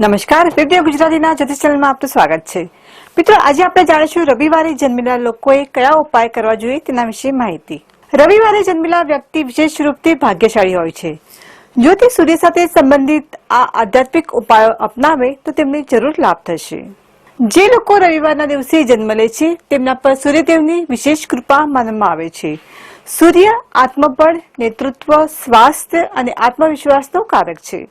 નમસ્કાર, રેડિયો ગુજરાતીના જ્યોતિષ ચેનલમાં આપનું સ્વાગત છે. મિત્રો, આજે આપણે જાણીશું રવિવારે જન્મેલા લોકોએ કયા ઉપાય કરવા જોઈએ તેના વિશે માહિતી. રવિવારે જન્મેલા વ્યક્તિ વિશેષ રૂપથી ભાગ્યશાળી હોય છે. જો તે સૂર્ય સાથે સંબંધિત આ આધ્યાત્મિક ઉપાયો અપનાવે, તો તેમને જરૂર લાભ થશે. જે લોકો રવિવારના દિવસે જન્મ લે છે, તેમના પર સૂર્યદેવની વિશેષ કૃપા માનવામાં આવે છે. સૂર્ય આત્મબળ, નેતૃત્વ, સ્વાસ્થ્ય અને આત્મવિશ્વાસનો કારક છે.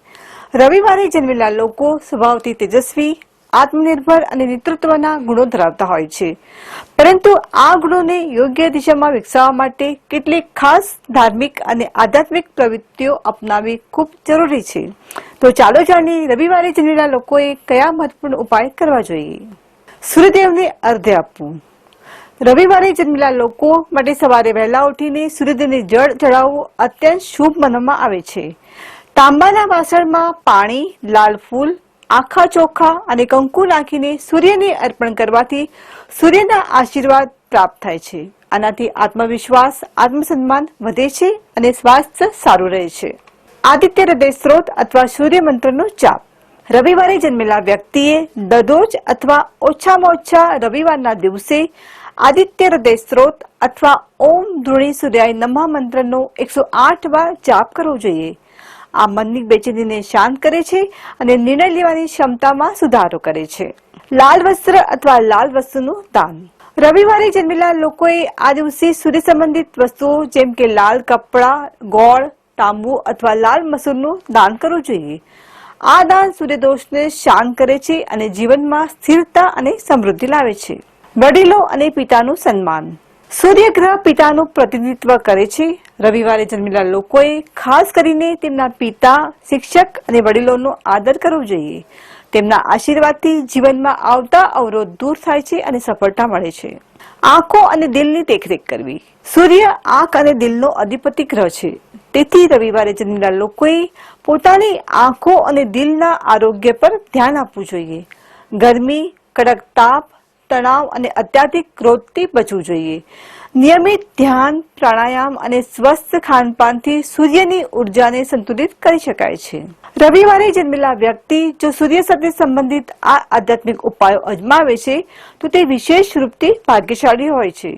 રવિવારે જન્મેલા લોકો સ્વભાવથી તેજસ્વી, આત્મનિર્ભર અને નેતૃત્વના ગુણો ધરાવતા હોય છે. પરંતુ આ ગુણોને યોગ્ય દિશામાં વિકસાવવા માટે કેટલીક ખાસ ધાર્મિક અને આધ્યાત્મિક પ્રવૃત્તિઓ અપનાવવી ખૂબ જરૂરી છે. તો ચાલો જાણીએ રવિવારે જન્મેલા લોકોએ કયા મહત્વપૂર્ણ ઉપાય કરવા જોઈએ. સૂર્યદેવને અર્ધ્ય આપવું. રવિવારે જન્મેલા લોકો માટે સવારે વહેલા ઉઠીને સૂર્યદેવને જળ ચડાવવું અત્યંત શુભ માનવામાં આવે છે. તાંબાના વાસણમાં પાણી, લાલ ફૂલ, આખા ચોખા અને કંકુ નાખીને સૂર્યને અર્પણ કરવાથી સૂર્યના આશીર્વાદ પ્રાપ્ત થાય છે. આનાથી આત્મવિશ્વાસ, આત્મસન્માન વધે છે અને સ્વાસ્થ્ય સારું રહે છે. આદિત્ય હૃદય સ્ત્રોત અથવા સૂર્ય મંત્રનો જાપ. રવિવારે જન્મેલા વ્યક્તિએ દરરોજ અથવા ઓછામાં ઓછા રવિવારના દિવસે આદિત્ય હૃદય સ્ત્રોત અથવા ઓમ ધ્રુણી સૂર્યાય નમઃ મંત્રનો એકસો આઠ વાર જાપ કરવો જોઈએ. આ મનની બેચેનીને શાંત કરે છે અને નિર્ણય લેવાની ક્ષમતામાં સુધારો કરે છે. લાલ વસ્ત્ર અથવા લાલ વસ્તુનું દાન. રવિવારે જન્મેલા લોકોએ આ દિવસે સૂર્ય સંબંધિત વસ્તુઓ જેમ કે લાલ કપડાં, ગોળ, તાંબુ અથવા લાલ મસૂરનું દાન કરવું જોઈએ. આ દાન સૂર્યદોષને શાંત કરે છે અને જીવનમાં સ્થિરતા અને સમૃદ્ધિ લાવે છે. વડીલો અને પિતાનું સન્માન. સૂર્યગ્રહ પિતાનું પ્રતિનિધિત્વ કરે છે. રવિવારે જન્મેલા લોકોએ ખાસ કરીને તેમના પિતા, શિક્ષક અને વડીલોનો આદર કરવો જોઈએ. તેમના આશીર્વાદથી જીવનમાં આવતા અવરોધ દૂર થાય છે અને સફળતા મળે છે. આંખો અને દિલની દેખરેખ કરવી. સૂર્ય આંખ અને દિલનો અધિપતિ ગ્રહ છે. તેથી રવિવારે જન્મેલા લોકોએ પોતાની આંખો અને દિલના આરોગ્ય પર ધ્યાન આપવું જોઈએ. ગરમી, કડક તાપ તણાવ અને અત્યાધિક ક્રોધથી બચવું જોઈએ. નિયમિત ધ્યાન, પ્રાણાયામ અને સ્વસ્થ ખાનપાનથી સૂર્યની ઉર્જાને સંતુલિત કરી શકાય છે. રવિવારે જન્મેલા વ્યક્તિ જો સૂર્ય સાથે સંબંધિત આ આધ્યાત્મિક ઉપાયો અજમાવે છે, તો તે વિશેષ રૂપથી ભાગ્યશાળી હોય છે.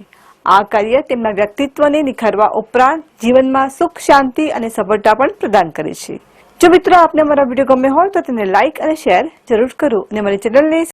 આ કાર્ય તેમના વ્યક્તિત્વને નિખારવા ઉપરાંત જીવનમાં સુખ, શાંતિ અને સફળતા પણ પ્રદાન કરે છે. જો મિત્રો આપને મારા વીડિયો ગમે હોય તો તેને લાઇક અને શેર જરૂર કરો અને મારી ચેનલને